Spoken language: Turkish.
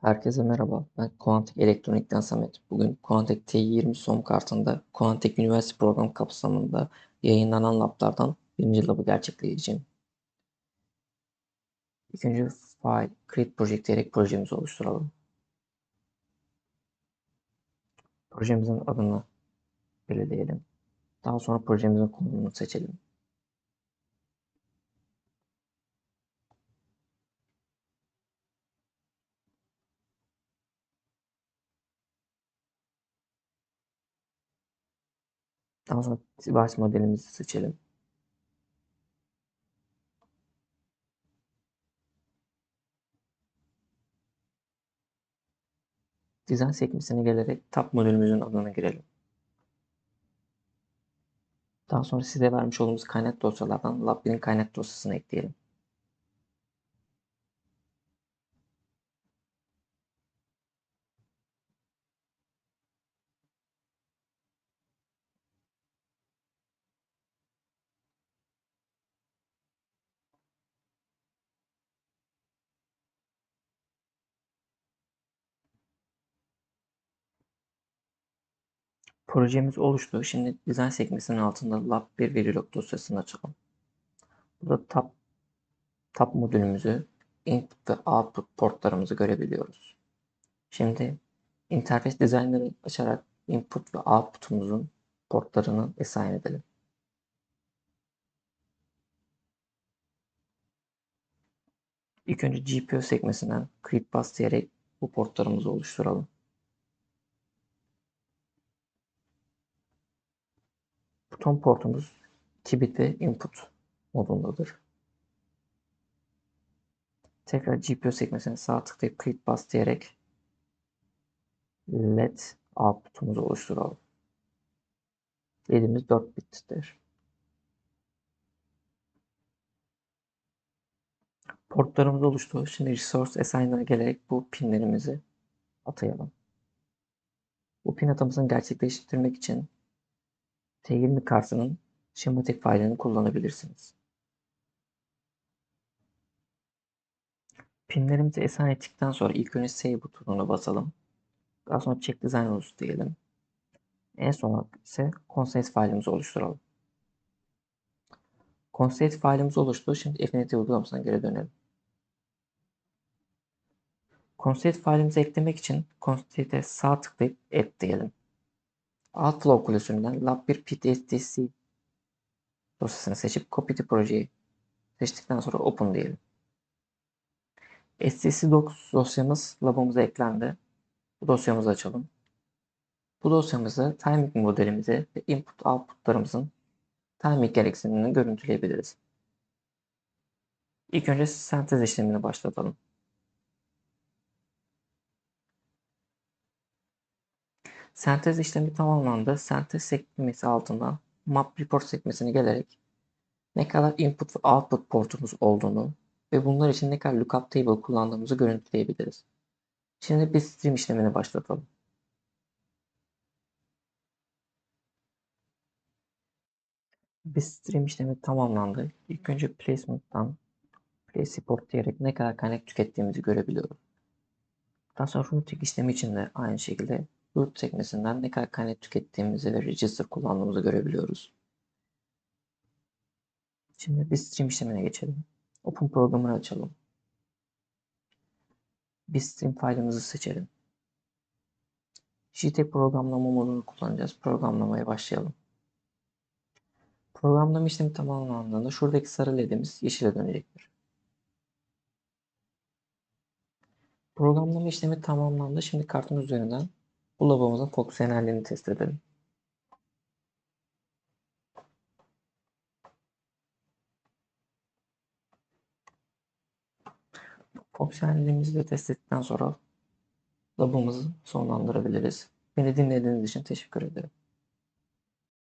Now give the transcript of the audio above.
Herkese merhaba. Ben Quantic Elektronik'ten Samet. Bugün Quantic T20 SOM kartında Quantic Üniversite program kapsamında yayınlanan lablardan birinci labı gerçekleştireceğim. İlk önce File Create Project diyerek projemizi oluşturalım. Projemizin adını belirleyelim. Daha sonra projemizin konumunu seçelim. Daha sonra device modelimizi seçelim. Design sekmesine gelerek tab modülümüzün adını girelim. Daha sonra size vermiş olduğumuz kaynak dosyalardan Lab1'in kaynak dosyasını ekleyelim. Projemiz oluştu. Şimdi Design sekmesinin altında Lab1 Verilog dosyasını açalım. Burada tab, tab modülümüzü, input ve output portlarımızı görebiliyoruz. Şimdi interface designer'ı açarak input ve output'umuzun portlarını assign edelim. İlk önce GPU sekmesinden create bus diyerek bu portlarımızı oluşturalım. Buton portumuz 2 bit ve input modundadır. Tekrar GPU sekmesine sağ tıklayıp create bus diyerek LED output'umuzu oluşturalım. LED'imiz 4 bittir. Portlarımız oluştu. Şimdi Resource Assigner'a gelerek bu pinlerimizi atayalım. Bu pin atamasını gerçekleştirmek için T20 kartının şematik failini kullanabilirsiniz. Pinlerimizi assign ettikten sonra ilk önce Save butonuna basalım. Daha sonra Check Design Rules diyelim. En son ise Constraint failimizi oluşturalım. Constraint failimiz oluştu. Şimdi Affinity uygulamasına geri dönelim. Constraint failimizi eklemek için Constraint'e sağ tıklayıp Add diyelim. Outflow klasöründen lab1 ptstc dosyasını seçip Copy to projeyi seçtikten sonra Open diyelim. stc docs dosyamız labımıza eklendi. Bu dosyamızı açalım. Bu dosyamızda timing modelimizi ve input outputlarımızın timing gereksinimini görüntüleyebiliriz. İlk önce sentez işlemini başlatalım. Sentez işlemi tamamlandı. Sentez sekmesi altından Map Report sekmesine gelerek ne kadar input ve output portumuz olduğunu ve bunlar için ne kadar lookup table kullandığımızı görüntüleyebiliriz. Şimdi bir stream işlemini başlatalım. Bir stream işlemi tamamlandı. İlk önce placement'tan place report diyerek ne kadar kaynak tükettiğimizi görebiliyoruz. Daha sonra routing işlemi için de aynı şekilde root sekmesinden ne kadar kaynak tükettiğimizi ve register kullandığımızı görebiliyoruz. Şimdi bir stream işlemine geçelim. Open programını açalım. Bir stream failimizi seçelim. JTAG programlama modunu kullanacağız. Programlamaya başlayalım. Programlama işlemi tamamlandığında şuradaki sarı ledimiz yeşile dönecektir. Programlama işlemi tamamlandı. Şimdi kartın üzerinden bu labomuzun fonksiyonelliğini test edelim. Fonksiyonelliğimizi de test ettikten sonra labımızı sonlandırabiliriz. Beni dinlediğiniz için teşekkür ederim.